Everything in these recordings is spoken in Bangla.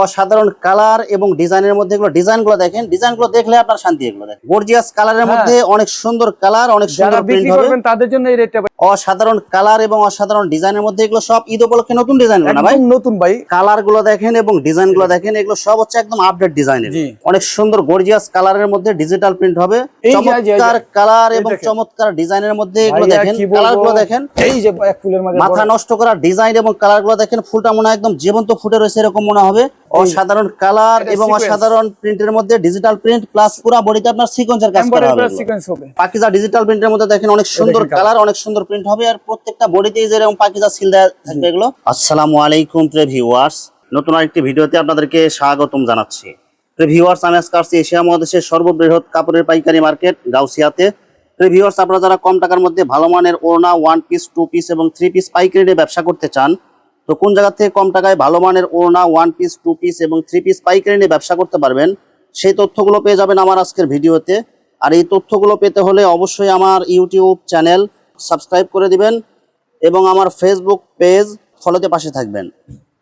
অসাধারণ কালার এবং ডিজাইনের মধ্যে এগুলো ডিজাইনগুলো দেখেন ডিজাইনগুলো দেখলে আপনার শান্তি এগুলো দেখেন। গর্জিয়াস কালারের হ্যাঁ। মধ্যে অনেক সুন্দর কালার অনেক সুন্দর প্রিন্ট হবে। তাদের জন্য এই রেটটা অসাধারণ কালার এবং অসাধারণ ডিজাইনের মধ্যে এগুলো সব ঈদ উপলক্ষে নতুন ডিজাইন না ভাই? নতুন ভাই। কালারগুলো দেখেন এবং ডিজাইনগুলো দেখেন এগুলো সব হচ্ছে একদম আপডেট ডিজাইনের অনেক সুন্দর গর্জিয়াস কালারের মধ্যে ডিজিটাল প্রিন্ট হবে। চমৎকার কালার এবং চমৎকার ডিজাইনের মধ্যে এগুলো দেখেন কালারগুলো দেখেন। এই যে এক ফুলের মাথা নষ্ট করা ডিজাইন এবং কালারগুলো দেখেন ফুলটা মনে হয় একদম জীবন্ত ফুটে রয়েছে এরকম মনে হবে। অসাধারণ কালার এবং। অসাধারণ প্রিন্টের মধ্যে ডিজিটাল প্রিন্ট প্লাস পুরো বডিতে আপনার সিকোয়েন্সের কাজ করা হবে। পাকিজা ডিজিটাল প্রিন্টের মধ্যে দেখেন অনেক সুন্দর কালার অনেক সুন্দর প্রিন্ট হবে আর প্রত্যেকটা বডিতে যেরকম পাকিজা সিল দেওয়া থাকবে এগুলো। আসসালামু আলাইকুম প্রিয় ভিউয়ার্স নতুন আরেকটি ভিডিওতে আপনাদেরকে স্বাগতম জানাচ্ছি। প্রিয় ভিউয়ার্স আমি আজকে আসছি এশিয়া মহাদেশের সর্ববৃহৎ কাপড়ের পাইকারি মার্কেট গাউসিয়াতে। প্রিয় ভিউয়ার্স আপনারা যারা কম টাকার মধ্যে ভালো মানের ওড়না ওয়ান পিস টু পিস এবং থ্রি পিস পাইকারি নিয়ে ব্যবসা করতে চান তো কোন জায়গা থেকে কম টাকায় ভালো মানের ওড়না ওয়ান পিস টু পিস এবং থ্রি পিস পাইকারি নিয়ে ব্যবসা করতে পারবেন, সেই তথ্যগুলো পেয়ে যাবেন আমার আজকের ভিডিওতে। আর এই তথ্যগুলো পেতে হলে অবশ্যই আমার ইউটিউব চ্যানেল সাবস্ক্রাইব করে দিবেন এবং আমার ফেসবুক পেজ ফলোতে পাশে থাকবেন।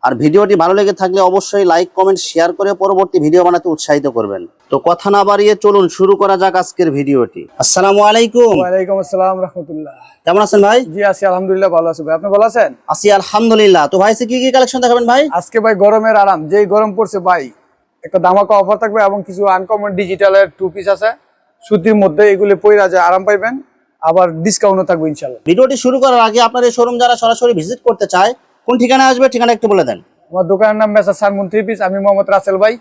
আর ভিডিওটি ভালো লেগে থাকলে অবশ্যই লাইক কমেন্ট শেয়ার করে পরবর্তী ভিডিও বানাতে উৎসাহিত করবেন। তো কথা না বাড়িয়ে চলুন শুরু করা যাক আজকের ভিডিওটি। আসসালামু আলাইকুম। ওয়ালাইকুম আসসালাম রাহমাতুল্লাহ। কেমন আছেন ভাই? জি আছি আলহামদুলিল্লাহ ভালো আছি ভাই। আপনি ভালো আছেন? আছি আলহামদুলিল্লাহ। তো ভাই কি কি কালেকশন দেখাবেন ভাই? আজকে ভাই গরমের আরাম। যেই গরম পড়ছে ভাই একটা দামাকা অফার থাকবে এবং কিছু আনকমন ডিজিটালের টু পিস আছে। সুতির মধ্যে এগুলি পয়রা যায় আরাম পাইবেন। আবার ডিসকাউন্টও থাকবে ইনশাল্লাহ ভিডিওটি শুরু করার আগে আপনার এই শোরুম যারা সরাসরি ভিজিট করতে চায় কোন ঠিকানা আসবে ঠিকানা একটু বলে দেন। আমার দোকানের নাম মেসা সারমুন থ্রি পিস আমি মোহাম্মদ রাসেল ভাই।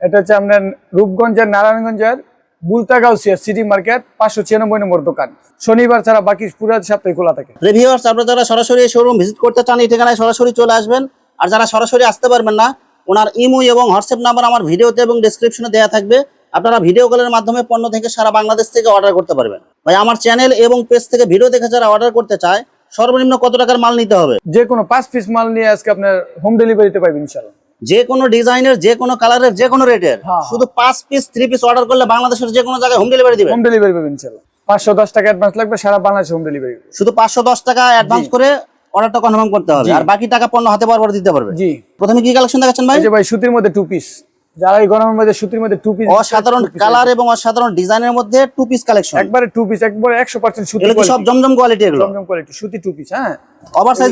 এটা হচ্ছে আপনার রূপগঞ্জের নারায়ণগঞ্জের বুলতাগাউসিয়া সিটি মার্কেট পাঁচশো ছিয়ানব্বই নম্বর দোকান। শনিবার ছাড়া বাকি পুরো সপ্তাহে খোলা থাকে। রিভিউয়ার্স আপনারা যারা সরাসরি শোরুম ভিজিট করতে চান এই ঠিকানায় সরাসরি চলে আসবেন। আর যারা সরাসরি আসতে পারবেন না ওনার ইমো এবং হোয়াটসঅ্যাপ নাম্বার আমার ভিডিওতে এবং ডেসক্রিপশনে দেওয়া থাকবে। আপনারা ভিডিও কলের মাধ্যমে পণ্য থেকে সারা বাংলাদেশ থেকে অর্ডার করতে পারবেন। ভাই আমার চ্যানেল এবং পেজ থেকে ভিডিও দেখে যারা অর্ডার করতে চায় সর্বনিম্ন কত টাকার মাল নিতে হবে? যে কোনো পাঁচ পিস মাল নিয়ে আজকে আপনার হোম ডেলিভারিতে পাইবেন ইনশাল্লাহ যে কোনো ডিজাইনের যে কোনো কালারের যে কোনো রেটের হ্যাঁ। শুধু পাঁচ পিস থ্রি পিস অর্ডার করলে বাংলাদেশের যে কোনো জায়গায় হোম ডেলিভারি দিবে? হোম ডেলিভারি পাবেন পাঁচশো দশ টাকা অ্যাডভান্স লাগবে সারা বাংলাদেশে হোম ডেলিভারি শুধু পাঁচশো দশ টাকা অ্যাডভান্স। করে অর্ডারটা কনফার্ম করতে হবে। আর বাকি টাকা পণ্য হাতে পাওয়ার পরে দিতে পারবে। জি। প্রথমে কি কালেকশন দেখাচ্ছেন ভাই? যে ভাই সুতির মধ্যে টু পিস যারা এই গরমের মধ্যে সুতির মধ্যে টু পিস অসাধারণ কালার এবং অসাধারণ ডিজাইনের মধ্যে টু পিস কালেকশন একবারে টু পিস একবারে একশো পার্সেন্ট সুতি এগুলো সব জমজম কোয়ালিটি এগুলো? জমজম কোয়ালিটি সুতি টু পিস হ্যাঁ।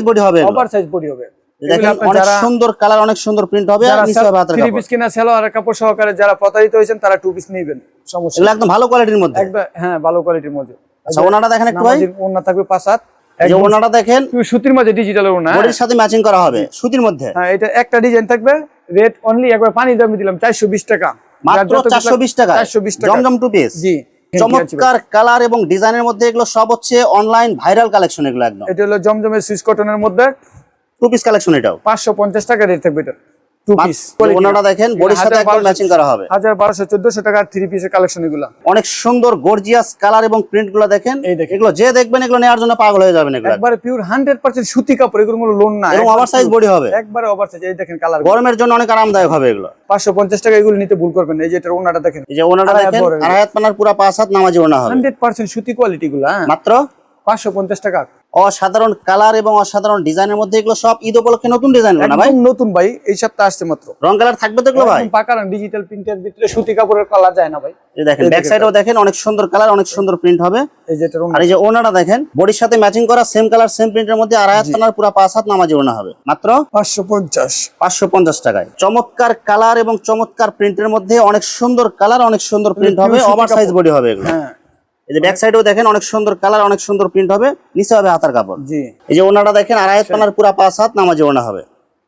বডি হবে এগুলো। ওভার সাইজ বডি হবে। দেখেন অনেক সুন্দর কালার অনেক সুন্দর প্রিন্ট হবে আর কাপড়। পিস কিনা সেলো কাপড় সহকারে যারা প্রতারিত হয়েছেন তারা টু পিস নিবেন। সমস্যা এগুলো একদম ভালো কোয়ালিটির মধ্যে। একদম হ্যাঁ ভালো কোয়ালিটির মধ্যে। আচ্ছা ওনাটা দেখেন একটু ভাই। নামাজির থাকবে পাঁচ হাত। যে ওনাটা দেখেন সুতির মধ্যে হ্যাঁ? বডির সাথে ম্যাচিং করা হবে সুতির মধ্যে। হ্যাঁ এটা একটা ডিজাইন থাকবে। রেট অনলি একবার পানি দামে দিলাম চারশো বিশ টাকা। মাত্র চারশো বিশ টাকা চারশো বিশ টাকা। জমজম টু পিস জি চমৎকার কালার এবং ডিজাইনের মধ্যে এগুলো সব হচ্ছে অনলাইন ভাইরাল কালেকশন এগুলো একদম। এটা হলো জমজমের সুইচ কটনের মধ্যে টু পিস কালেকশন এটাও? পাঁচশো পঞ্চাশ টাকা রেট থাকবে এটা। টু পিস ওনাটা দেখেন বডির সাথে একদম ম্যাচিং করা হবে। হাজার বারোশো চোদ্দশো টাকার থ্রি পিসের কালেকশন এগুলা। অনেক সুন্দর গর্জিয়াস কালার এবং দেখেন। এগুলো যে দেখবেন এগুলো নেওয়ার জন্য পাগল হয়ে যাবেন এগুলো। একবারে পিওর হান্ড্রেড পার্সেন্ট সুতি কাপড় এগুলো কোনো লোন না এবং বডি হবে। একবারে ওভার সাইজ এই দেখেন কালার গরমের জন্য অনেক আরামদায়ক হবে এগুলো। পাঁচশো পঞ্চাশ টাকা এগুলো নিতে ভুল করবেন এই যে এটার ওনাটা দেখেন। এই যে ওনাটা দেখেন আড়াই হাত পানার পুরা পাঁচ হাত নামাজি ওনা হবে। হান্ড্রেড পার্সেন্ট সুতি কোয়ালিটি গুলো হ্যাঁ। মাত্র? পাঁচশো পঞ্চাশ টাকা। অসাধারণ কালার এবং অসাধারণ ডিজাইনের মধ্যে এগুলো সব ঈদ উপলক্ষে নতুন ডিজাইন না ভাই? নতুন ভাই এই সপ্তাহে আসছে মাত্র। রং কালার থাকবে তো ভাই? পাকা ডিজিটাল প্রিন্টের ভিতরে সুতি কাপড়ের কালার যায় না ভাই। এই দেখেন ব্যাক সাইডেও দেখেন। অনেক সুন্দর কালার অনেক সুন্দর প্রিন্ট হবে। এই যে আর এই যে ওনাটা দেখেন বডির সাথে ম্যাচিং করা সেম কালার সেম প্রিন্টের মধ্যে আড়াই হাত পানার পুরা পাঁচ হাত নামাজি ওনা হবে। মাত্র পাঁচশো পঞ্চাশ। পাঁচশো পঞ্চাশ টাকায়। চমৎকার কালার এবং চমৎকার প্রিন্টের মধ্যে অনেক সুন্দর কালার অনেক সুন্দর প্রিন্ট হবে pure ওভার সাইজ বডি হবে এগুলো। হ্যাঁ। এই যে ব্যাক সাইডেও দেখেন অনেক সুন্দর কালার অনেক সুন্দর প্রিন্ট হবে। নিচে হবে হাতার কাপড়। জি। এই যে ওনাটা দেখেন আড়াই পানার পুরা পাঁচ হাত নামাজি ওনা হবে।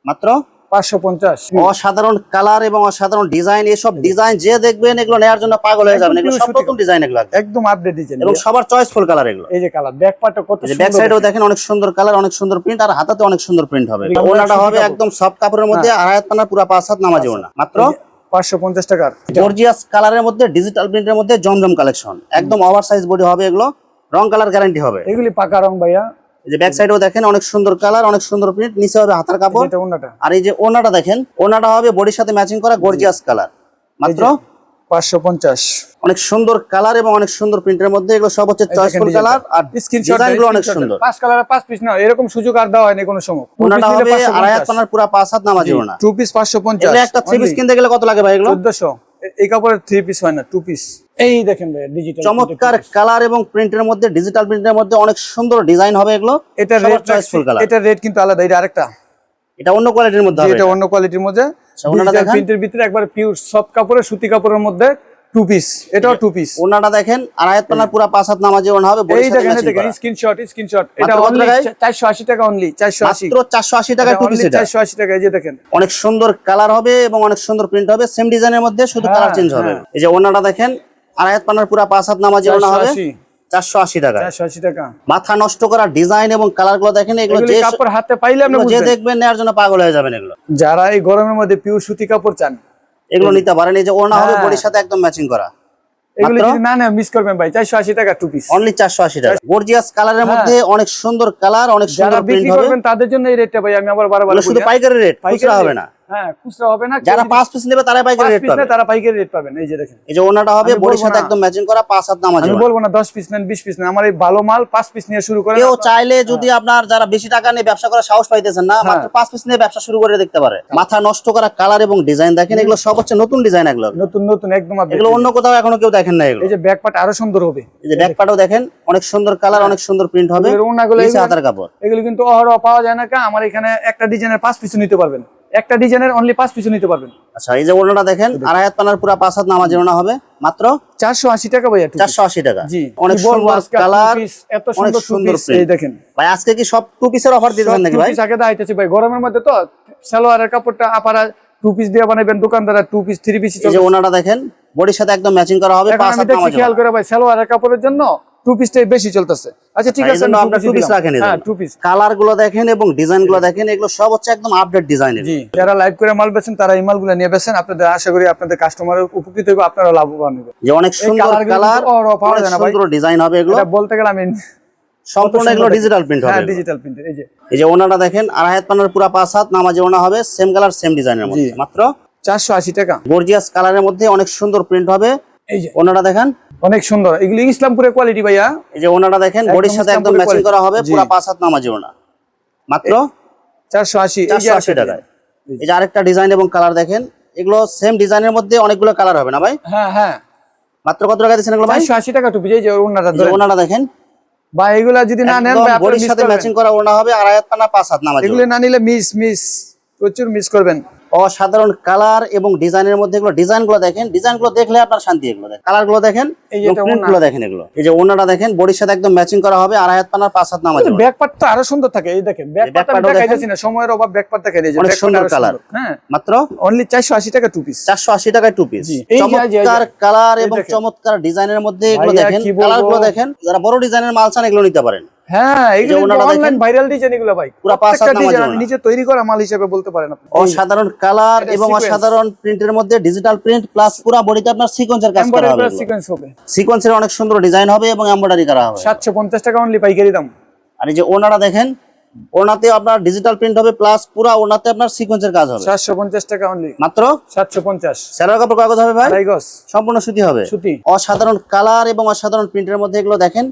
মাত্র? পাঁচশো পঞ্চাশ। অসাধারণ কালার এবং অসাধারণ ডিজাইন এসব ডিজাইন যে দেখবেন এগুলো নেওয়ার জন্য পাগল হয়ে যাবেন। এগুলো সব সুতি ডিজাইন এগুলো একদম। একদম আপডেট ডিজাইন এবং সবার চয়েসফুল কালার এগুলো। এই যে কালার ব্যাক পার্টটা কত ব্যাক সাইডেও দেখেন। অনেক সুন্দর কালার অনেক সুন্দর প্রিন্ট আর হাতাতে অনেক সুন্দর প্রিন্ট হবে। ওনাটা হবে একদম সফট কাপড়ের মধ্যে আড়াই হাত পানার পুরা পাঁচ হাত নামাজি ওনা মাত্র? পাঁচশো পঞ্চাশ টাকার। গর্জিয়াস কালারের মধ্যে ডিজিটাল প্রিন্টের মধ্যে জমজম কালেকশন একদম ওভার সাইজ বডি হবে এগুলো। রং কালার গ্যারান্টি হবে। এগুলি পাকা রং ভাইয়া। যে ব্যাক সাইডেও দেখেন অনেক সুন্দর কালার অনেক সুন্দর প্রিন্ট নিচে হবে হাতার কাপড়। আর এই যে ওনাটা দেখেন ওনাটা হবে বডির সাথে ম্যাচিং করা গর্জিয়াস কালার মাত্র পাঁচশো পঞ্চাশ। অনেক সুন্দর কালার এবং অনেক সুন্দর প্রিন্টের মধ্যে এগুলো সব হচ্ছে চয়েসফুল কালার আর স্ক্রিনশটগুলো অনেক সুন্দর। পাঁচ কালার পাঁচ পিস না এরকম সুযোগ আর দেওয়া হয়নি কোনো সময়। ওনাটা হবে আড়াই হাত পানার পুরা পাঁচ হাত নামাজি ওনা টু পিস পাঁচশো পঞ্চাশ। একটা থ্রি পিস কিনতে গেলে কত লাগে ভাই এগুলো? চোদ্দশো। এই কাপড়ের থ্রি পিস হয় না টু পিস এই দেখেন ভাই ডিজিটাল চমৎকার কালার এবং প্রিন্টের মধ্যে ডিজিটাল প্রিন্টের মধ্যে অনেক সুন্দর ডিজাইন হবে এগুলো। এটা রেট চয়েসফুল কালার এটা কিন্তু আলাদা এটা আরেকটা। এটা অন্য কোয়ালিটির মধ্যে এটা অন্য কোয়ালিটির মধ্যে। ওনাটা ডিজিটাল প্রিন্টের ভিতরে একবার পিওর সফট কাপড়ের সুতি কাপড়ের মধ্যে টু পিস এটাও টু পিস ওনাটা দেখেন আড়াই হাত পানার পুরা পাঁচ হাত নামাজি ওনা হবে এই বডির সাথে দেখেন এই matching দেখেন করা। স্ক্রিনশট স্ক্রিনশট এটা অনলি 480 টাকা অনলি 480 মাত্র চারশো আশি টু পিস এটা। 480 টাকা এই যে দেখেন। অনেক সুন্দর কালার হবে এবং অনেক সুন্দর প্রিন্ট হবে সেম ডিজাইনের মধ্যে শুধু কালার চেঞ্জ হবে। এই যে ওনাটা দেখেন আড়াই পানার পুরা পাঁচ হাত নামাজি ওনা হবে। 480 চারশো আশি টাকা। 480 টাকা। মাথা নষ্ট করা ডিজাইন এবং কালারগুলো দেখেন এগুলো যে কাপড় হাতে পাইলে আপনি যে দেখবেন নেওয়ার জন্য পাগল হয়ে যাবেন এগুলো। যারা এই গরমের মধ্যে পিওর সুতি কাপড় চান এগুলো নিতে পারেন এই যে ওনা হবে হ্যাঁ। বডির সাথে একদম ম্যাচিং করা? না না মিস করবেন ভাই 480 টাকা টু পিস অনলি চারশো আশি টাকা। গর্জিয়াস কালারের মধ্যে অনেক সুন্দর কালার অনেক হ্যাঁ। সুন্দর প্রিন্ট হবে। করবেন তাদের জন্য এই রেটটা ভাই আমি আবার বারবার শুধু পাইকারি রেট খুচরা হবে না। হ্যাঁ খুচরা হবে না যারা পাঁচ পিস নেবে তারাই পাইকারি রেট পাবে। তারা পাইকারি রেট পাবেন এই যে দেখেন। এই যে ওনাটা হবে বডির সাথে একদম ম্যাচিং করা পাঁচ হাত নামাজ আমি বলব না দশ পিস নেন বিশ পিস নেন আমার এই ভালো মাল পাঁচ পিস নিয়ে শুরু করেন কেউ চাইলে যদি আপনার যারা বেশি টাকা নিয়ে ব্যবসা করার সাহস পাইতেছেন না হ্যাঁ। মাত্র পিস নিয়ে ব্যবসা শুরু করে দেখতে পারে। মাথা নষ্ট করা কালার এবং ডিজাইন দেখেন এগুলো সব হচ্ছে নতুন ডিজাইন এগুলো। নতুন নতুন একদম। এগুলো অন্য কোথাও এখনও কেউ দেখেন না এগুলো। এই যে ব্যাক পার্ট আরও সুন্দর হবে। এই যে ব্যাক পার্টও দেখেন অনেক সুন্দর কালার অনেক সুন্দর প্রিন্ট হবে এগুলো- কাপড়। এগুলো কিন্তু অহরহ পাওয়া যায় না কা আমার এখানে একটা ডিজাইনের পাঁচ পিস নিতে পারবেন। একটা ডিজাইনের অনলি পাঁচ পিস নিতে পারবেন। আচ্ছা এই যে ওনাটা দেখেন আড়াই হাত পানার পুরা পাঁচ হাত নামাজ ওনা হবে মাত্র চারশো আশি টাকা ভাইয়া two চারশো আশি টাকা। জি অনেক সুন্দর কালার এত সুন্দর সুন্দর এই দেখেন। ভাই আজকে কি সব টু পিসের অফার দিতেছেন নাকি ভাই? আগে দাইতেছি ভাই। গরমের মধ্যে তো সালোয়ারের কাপড়টা আপারা টু পিস দিয়ে বানাবেন দোকানদাররা টু পিস থ্রি পিস এই যে ওনাটা দেখেন বডির সাথে একদম ম্যাচিং করা হবে পাঁচ হাত নামাজ খেয়াল করে ভাই সালোয়ারের কাপড়ের জন্য টু পিসটাই বেশি চলতেছে। আচ্ছা ঠিক আছে আপনার two piece piece দিলাম। রাখেন হ্যাঁ টু পিস কালারগুলো দেখেন এবং ডিজাইনগুলো দেখেন এগুলো সব হচ্ছে একদম আপডেট ডিজাইনের যারা লাইভ করে মাল তারা এই মালগুলো নিয়ে আপনাদের আশা করি আপনাদের কাস্টমারের উপকৃত হবে আপনারা লাভবান হবে যে অনেক সুন্দর কালার পাওয়া অনেক যায় না ভাই। সুন্দর ডিজাইন হবে এগুলো। বলতে গেলে আমি সম্পূর্ণ এগুলো ডিজিটাল প্রিন্ট হবে হ্যাঁ ডিজিটাল প্রিন্টের এই যে। এই যে ওনাটা দেখেন আড়াই হাত পানার পুরা পাঁচ হাত নামাজে ওনা হবে সেম কালার সেম ডিজাইনের মধ্যে। মাত্র চারশো আশি টাকা। গর্জিয়াস কালারের মধ্যে অনেক সুন্দর প্রিন্ট হবে। এই যে। ওনাটা দেখেন? অনেক সুন্দর। এগুলি ইসলামপুরের কোয়ালিটি ভাইয়া। এই যে ওনাটা দেখেন বডির সাথে একদম ম্যাচিং করা হবে। পুরা পাঁচ হাত নামাজে ওনা। মাত্র? চারশো আশি চারশো আশি টাকায়। এই যে আরেকটা ডিজাইন এবং কালার দেখেন এগুলো সেম ডিজাইনের মধ্যে অনেকগুলো কালার হবে না ভাই? হ্যাঁ হ্যাঁ। মাত্র কত টাকা দিচ্ছেন এগুলো ভাই? টাকা টুপি এই যে ওনাটা যে ওনাটা দেখেন। বা এগুলা যদি না নেন ভাই আপনারা সাথে। ম্যাচিং করা ওনা হবে আড়াই হাত পানা পাঁচ হাত নামাজে এগুলো না নিলে মিস মিস প্রচুর মিস করবেন। অসাধারণ কালার এবং ডিজাইনের মধ্যে এগুলো ডিজাইনগুলো দেখেন ডিজাইনগুলো দেখলে আপনার শান্তি এগুলো দেখেন। কালারগুলো দেখেন এই যে এটা প্রিন্ট ওড়না। গুলো দেখেন এগুলো। এই যে ওনাটা দেখেন বডির সাথে একদম ম্যাচিং করা হবে আড়াই হাত পানার পাঁচ হাত নামাজ ব্যাক আরও সুন্দর থাকে এই দেখেন ব্যাক দেখাইতেছি না সময়ের অভাব ব্যাক পার্ট দেখাই দিয়েছে অনেক সুন্দর colour। হ্যাঁ। মাত্র? অনলি চারশো আশি টাকা টু পিস চারশো আশি টাকায় টু পিস চমৎকার কালার এবং চমৎকার ডিজাইনের মধ্যে এগুলো দেখেন। কি বলব? কালারগুলো দেখেন যারা বড় ডিজাইনের মাল চান এগুলো নিতে পারেন। হ্যাঁ এগুলো ওনাটা অনলাইন দেখেন। ভাইরাল ডিজাইন এগুলো ভাই। পুরা পাঁচ হাত ডিজাইন আমি নিজে তৈরি করা মাল হিসেবে বলতে পারেন আপনি। অসাধারণ কালার এবং অসাধারণ প্রিন্টের মধ্যে ডিজিটাল প্রিন্ট প্লাস পুরো বডিতে আপনার সিকোয়েন্সের কাজ করা হবে সিকোয়েন্স হবে। সিকোয়েন্সের অনেক সুন্দর ডিজাইন হবে এবং এমব্রয়ডারি করা হবে। সাতশো পঞ্চাশ টাকা অনলি পাইকারি দাম। আর এই যে ওনাটা দেখেন ওনাতে আপনার ডিজিটাল প্রিন্ট হবে প্লাস পুরা ওনাতে আপনার সিকোয়েন্সের কাজ হবে। সাতশো পঞ্চাশ টাকা অনলি মাত্র? কাপড় কাগজ হবে ভাই? সম্পূর্ণ সুতি হবে। সুতি। অসাধারণ কালার এবং অসাধারণ প্রিন্টের মধ্যে এগুলো দেখেন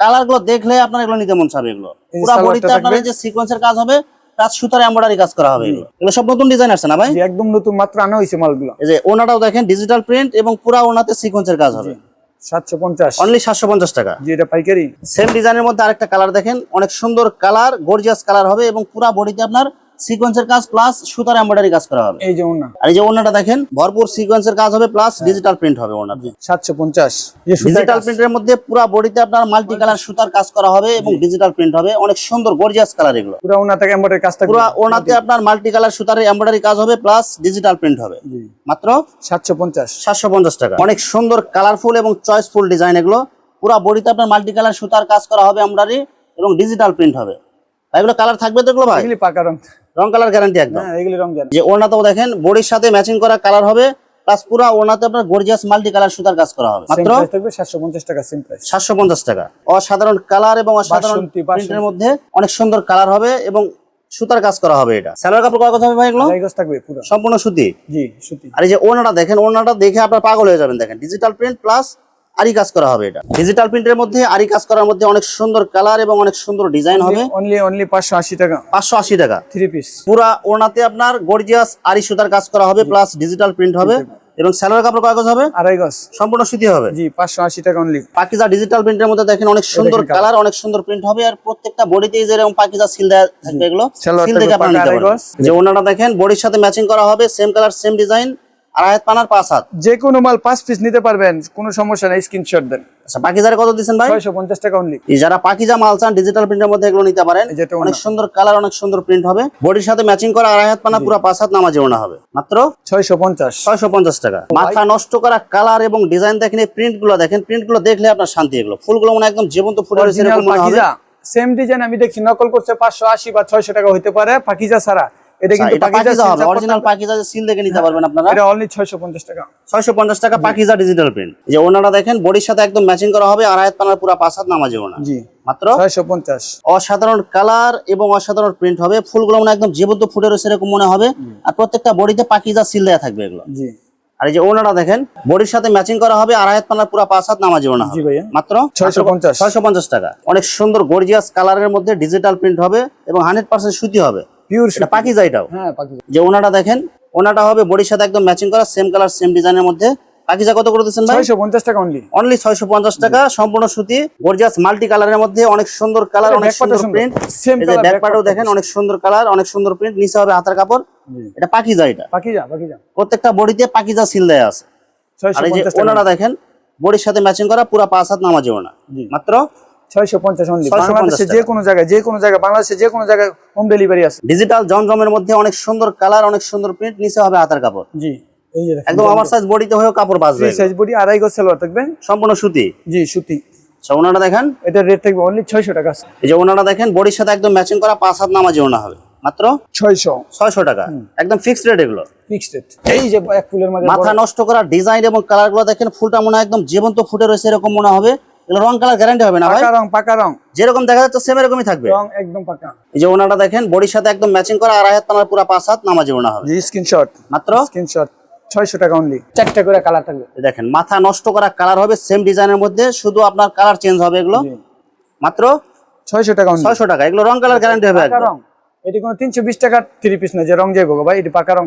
কালারগুলো দেখলে আপনার এগুলো নিতে মন চাবে এগুলো। পুরো বডিতে আপনার যে সিকোয়েন্সের কাজ হবে তার সুতার এমব্রয়ডারি কাজ করা হবে এগুলো। এগুলো সব নতুন ডিজাইন আছে না ভাই? একদম নতুন মাত্র আনা হয়েছে মালগুলো। এই যে ওনাটাও দেখেন ডিজিটাল প্রিন্ট এবং পুরো ওনাতে সিকোয়েন্সের কাজ হবে। সাতশো পঞ্চাশ। অনলি সাতশো পঞ্চাশ টাকা। জি এটা পাইকারি। সেম ডিজাইনের মধ্যে আরেকটা কালার দেখেন অনেক সুন্দর কালার গর্জিয়াস কালার হবে এবং পুরা বডিতে আপনার সিকোয়েন্সের কাজ প্লাস সুতার এমব্রয়ডারি কাজ করা হবে। এই যে ওনা আর এই যে ওনাটা দেখেন ভরপুর সিকোয়েন্সের কাজ হবে প্লাস ডিজিটাল প্রিন্ট হবে ওনাতে পঞ্চাশ। সুতার ডিজিটাল কাজ। প্রিন্টের মধ্যে পুরা বডিতে আপনার মাল্টি কালার সুতার কাজ করা হবে এবং ডিজিটাল প্রিন্ট হবে। অনেক সুন্দর গর্জিয়াস কালার এগুলো। পুরো ওনা থেকে এম্বয়ডারি কাজ থাকবে পুরা ওনাতে আপনার মাল্টি কালার সুতার এমব্রয়ডারি কাজ হবে প্লাস ডিজিটাল প্রিন্ট হবে। মাত্র সাতশো পঞ্চাশ। সাতশো পঞ্চাশ টাকা। অনেক সুন্দর কালারফুল এবং চয়েসফুল ডিজাইন এগুলো। পুরা বডিতে আপনার মাল্টি কালার সুতার কাজ করা হবে এমব্রয়ডারি এবং ডিজিটাল প্রিন্ট হবে। এগুলো কালার থাকবে তো এগুলো ভাই? এগুলি পাকা রং। রং কালার গ্যারান্টি একদম। হ্যাঁ এগুলি রং যে দেখেন বডির সাথে ম্যাচিং করা কালার হবে প্লাস পুরা ওড়নাতে আপনার গর্জিয়াস মাল্টি কালার সুতার কাজ করা হবে। মাত্র থাকবে সাতশো পঞ্চাশ টাকা সেম প্রাইস সাতশো পঞ্চাশ টাকা। অসাধারণ কালার এবং অসাধারণ। প্রিন্টের মধ্যে অনেক সুন্দর কালার হবে এবং সুতার কাজ করা হবে এটা। সালোয়ার কাপড় কয় গজ হবে ভাই এগুলো? গজ থাকবে পুরো। সম্পূর্ণ সুতি? জি সুতি। আর এই যে ওনাটা দেখেন ওনাটা দেখে আপনার পাগল হয়ে যাবেন দেখেন। ডিজিটাল প্রিন্ট প্লাস আরি কাজ করা হবে এটা। ডিজিটাল প্রিন্টের মধ্যে আরি কাজ করার মধ্যে অনেক সুন্দর কালার এবং অনেক সুন্দর ডিজাইন হবে। অনলি অনলি পাঁচশো আশি টাকা। পাঁচশো আশি টাকা। থ্রি পিস পুরা ওনাতে আপনার গর্জিয়াস আরি সুতার কাজ করা হবে প্লাস ডিজিটাল প্রিন্ট হবে এবং সালোয়ার কাপড় কয় গজ হবে? আড়াই গজ। সম্পূর্ণ সুতি হবে। জি পাঁচশো আশি টাকা অনলি পাকিজা ডিজিটাল প্রিন্টের মধ্যে দেখেন অনেক সুন্দর কালার অনেক সুন্দর প্রিন্ট হবে আর প্রত্যেকটা বডিতেই যেরকম পাকিজা সিল দেওয়া থাকবে এগুলো সিল দেখে আপনারা নিতে পারবেন। যে ওনাটা দেখেন বডির সাথে ম্যাচিং করা হবে সেম কালার সেম ডিজাইন আর আয়াত পানার পাঁচ হাত। যে কোনো মাল পাঁচ পিস নিতে পারবেন কোনো সমস্যা নেই স্ক্রিনশট দেন। আচ্ছা পাকিজারে কত দিচ্ছেন ভাই? ছয়শো পঞ্চাশ টাকা অনলি যারা পাকিজা মাল চান ডিজিটাল প্রিন্টের মধ্যে এগুলো নিতে পারেন। অনেক সুন্দর কালার অনেক সুন্দর প্রিন্ট হবে। বডির সাথে ম্যাচিং করা আড়াই হাত পানা পুরো পাঁচ হাত নামাজে ওনা হবে। মাত্র ছয়শো পঞ্চাশ। ছয়শো পঞ্চাশ টাকা। মাথা নষ্ট করা কালার এবং ডিজাইন দেখেন এই দেখেন দেখলে আপনার শান্তি এগুলো। ফুলগুলো মনে একদম জীবন্ত এরকম পাকিজা। সেম ডিজাইন আমি দেখছি নকল করছে পাঁচশো আশি বা ছয়শো টাকা হতে পারে পাকিজা ছাড়া। এটা কিন্তু পাকিজা হবে অরিজিনাল পাকিজা যে সিল দেখে নিতে পারবেন আপনারা? এটা অনলি ছয়শো পঞ্চাশ টাকা। ছয়শো পঞ্চাশ টাকা পাকিজা ডিজিটাল প্রিন্ট যে ওনারা দেখেন বডির সাথে একদম ম্যাচিং করা হবে আড়াই হাত পানার পুরো পাঁচ হাত নামাজে ওনা জি। মাত্র? ছয়শো পঞ্চাশ। অসাধারণ কালার এবং অসাধারণ প্রিন্ট হবে। ফুলগুলো মনে একদম জীবন্ত ফুটে রয়েছে এরকম মনে হবে। আর প্রত্যেকটা বডিতে পাকিজা সিল দেয়া থাকবে এগুলো। জি। আর এই যে ওনারা দেখেন বডির সাথে ম্যাচিং করা হবে আর হাত পানার পুরো পাঁচ হাত নামাজি ওনা মাত্র? 650 ছয়শো পঞ্চাশ টাকা। অনেক সুন্দর গর্জিয়াস কালারের মধ্যে ডিজিটাল প্রিন্ট হবে এবং হান্ড্রেড পার্সেন্ট সুতি হবে। পিওর এটা পাকিজা এটাও। হ্যাঁ পাকিজা যে ওনাটা দেখেন ওনাটা হবে বডির সাথে একদম ম্যাচিং করা সেম কালার সেম ডিজাইনের মধ্যে। পাকিজা কত করে দিচ্ছেন ভাই? ছয়শো পঞ্চাশ টাকা অনলি অনলি ছয়শো পঞ্চাশ টাকা সম্পূর্ণ সুতি গর্জিয়াস মাল্টি কালারের মধ্যে অনেক সুন্দর কালার অনেক সুন্দর। প্রিন্ট Same এই ব্যাক পার্টও দেখেন অনেক সুন্দর কালার অনেক সুন্দর প্রিন্ট নিচে হবে হাতার কাপড়। এটা পাকিজা এটা। পাকিজা পাকিজা প্রত্যেকটা বডিতে পাকিজা সিল দেয়া আছে। আর এই যে ওনারা দেখেন বডির সাথে ম্যাচিং করা পুরো পাঁচ হাত নামাজে ওনা। মাত্র ছয়শো পঞ্চাশ অনলি বাংলাদেশে যে কোনো জায়গায় যে কোনো জায়গায় বাংলাদেশে যে কোনো জায়গায় হোম ডেলিভারি আছে। ডিজিটাল জমজমের মধ্যে অনেক সুন্দর কালার অনেক সুন্দর প্রিন্ট নিচে হবে হাতার কাপড়। জি একদম আমার সাইজ বডিতে হয়েও কাপড় বাঁচবে। সাইজ বডি আড়াই গজ সালোয়ার থাকবে। সম্পূর্ণ সুতি। জি সুতি। আচ্ছা ওনারা দেখেন। এটা রেট থাকবে অনলি ছয়শো টাকা। এই যে ওনারা দেখেন বডির সাথে একদম ম্যাচিং করা পাঁচ হাত নামাজে ওনা হবে। মাত্র ছয়শো। ছয়শো টাকা। একদম ফিক্সড রেট এগুলো। ফিক্সড রেট এই যে এক ফুলের মাথা নষ্ট করা ডিজাইন এবং কালারগুলো দেখেন ফুলটা মনে হয় একদম জীবন্ত ফুটে রয়েছে এরকম মনে হবে। এগুলো রং কালার গ্যারান্টি হবে না ভাই? রং পাকা রং। যেরকম দেখা যাচ্ছে সেম এরকমই থাকবে। রং একদম পাকা। এই যে ওনাটা দেখেন বডির সাথে একদম ম্যাচিং করা হাত পানার পুরো পাঁচ হাত নামাজে ওনা হবে। জি স্ক্রিনশট মাত্র? স্ক্রিনশট ছয়শো টাকা অনলি চারটা করে কালার থাকবে। দেখেন মাথা নষ্ট করা কালার হবে সেম ডিজাইনের মধ্যে শুধু আপনার কালার চেঞ্জ হবে এগুলো। মাত্র? ছয়শো টাকা অনলি ছয়শো টাকা। এগুলো রং কালার গ্যারান্টি হবে পাকা একদম। রং। এটি কোনো তিনশো বিশ টাকার থ্রি পিস না যে রং যাইব ভাই এটি পাকা রং।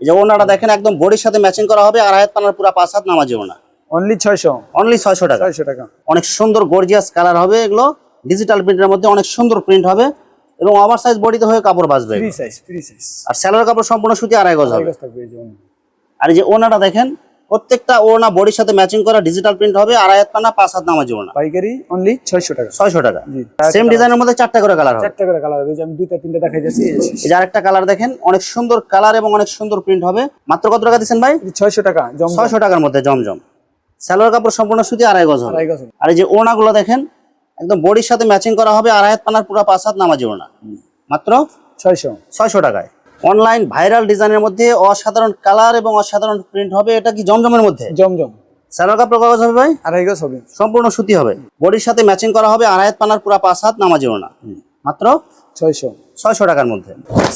এই যে ওনাটা দেখেন একদম বডির সাথে ম্যাচিং করা হবে আড়াই হাত পানার পুরো পাঁচ হাত নামাজে ওনা। অনলি ছয়শো। অনলি ছয়শো টাকা। ছয়শো টাকা। অনেক সুন্দর গর্জিয়াস কালার হবে এগুলো। ডিজিটাল প্রিন্টের মধ্যে অনেক সুন্দর প্রিন্ট হবে। এবং ওভার সাইজ বডিতে হয়ে কাপড় বাঁচবে ফ্রি সাইজ ফ্রি সাইজ আর স্যালোয়ার কাপড় সম্পূর্ণ সুতি আড়াই গজ হবে। আর এই যে ওনাটা দেখেন প্রত্যেকটা ওনা বডির সাথে ম্যাচিং করা ডিজিটাল প্রিন্ট হবে। আড়াই হাত পানা পাঁচ হাত নামাজি ওনা পাইকারি অনলি ছয়শো টাকা। ছয়শো টাকা। সেম ডিজাইনের মধ্যে চারটা করে কালার হবে। চারটা করে কালার হবে। আমি দুইটা তিনটা দেখাই যাচ্ছি। এই যে আরেকটা কালার দেখেন অনেক সুন্দর কালার এবং অনেক সুন্দর প্রিন্ট হবে। মাত্র কত টাকা দিচ্ছেন ভাই? ছয়শো টাকা জম ছয়শো টাকার মধ্যে জমজম। সালোয়ার কাপড় সম্পূর্ণ সুতি আড়াই গজ হবে। আড়াই গজ আর এই যে ওনাগুলো দেখেন একদম বডির সাথে ম্যাচিং করা হবে আড়াই হাত পানার পুরো পাঁচ হাত নামাজি ওনা মাত্র ছয়শো। ছয়শো টাকায়। অনলাইন ভাইরাল ডিজাইনের মধ্যে অসাধারণ কালার এবং অসাধারণ প্রিন্ট হবে এটা কি জমজমের মধ্যে? জমজম। সালোয়ার কাপড় কাগজ হবে ভাই? আড়াই গজ হবে। সম্পূর্ণ সুতি হবে। বডির সাথে ম্যাচিং করা হবে আড়াই হাত পানার পুরো পাঁচ হাত নামাজি ওনা মাত্র ছয়শো ছয়শো টাকার মধ্যে।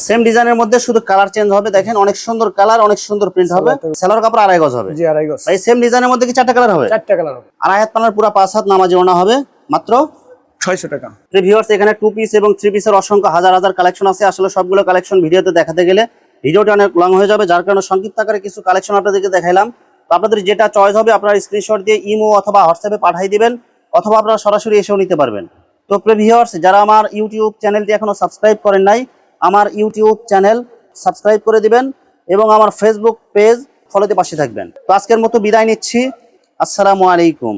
সেম ডিজাইনের মধ্যে শুধু কালার চেঞ্জ হবে দেখেন অনেক সুন্দর কালার অনেক সুন্দর প্রিন্ট হবে। সালোয়ার কাপড়। আড়াই গজ হবে। জি আড়াই গজ। এই সেম ডিজাইনের মধ্যে কি চারটা কালার হবে? চারটা কালার হবে। আড়াই হাত পানার পুরো পাঁচ হাত নামাজি ওনা হবে মাত্র ছয়শো টাকা। ভিউয়ার্স এখানে টু পিস এবং থ্রি পিসের অসংখ্য হাজার হাজার কালেকশন আছে। আসলে সবগুলো কালেকশন ভিডিওতে দেখাতে গেলে ভিডিওটা অনেক লং হয়ে যাবে যার কারণে সংক্ষিপ্ত আকারে কিছু কালেকশন আপনাদেরকে দেখাইলাম। তো আপনাদের যেটা চয়েস হবে আপনারা স্ক্রিনশট দিয়ে ইমো অথবা হোয়াটসঅ্যাপে পাঠিয়ে দিবেন অথবা আপনারা সরাসরি এসেও নিতে পারবেন। তো ভিউয়ার্স যারা আমার ইউটিউব চ্যানেলটি এখনও সাবস্ক্রাইব করেন নাই, আমার ইউটিউব চ্যানেল সাবস্ক্রাইব করে দিবেন এবং আমার ফেসবুক পেজ ফলোতে পাশে থাকবেন। তো আজকের মতো বিদায় নিচ্ছি। আসসালামু আলাইকুম।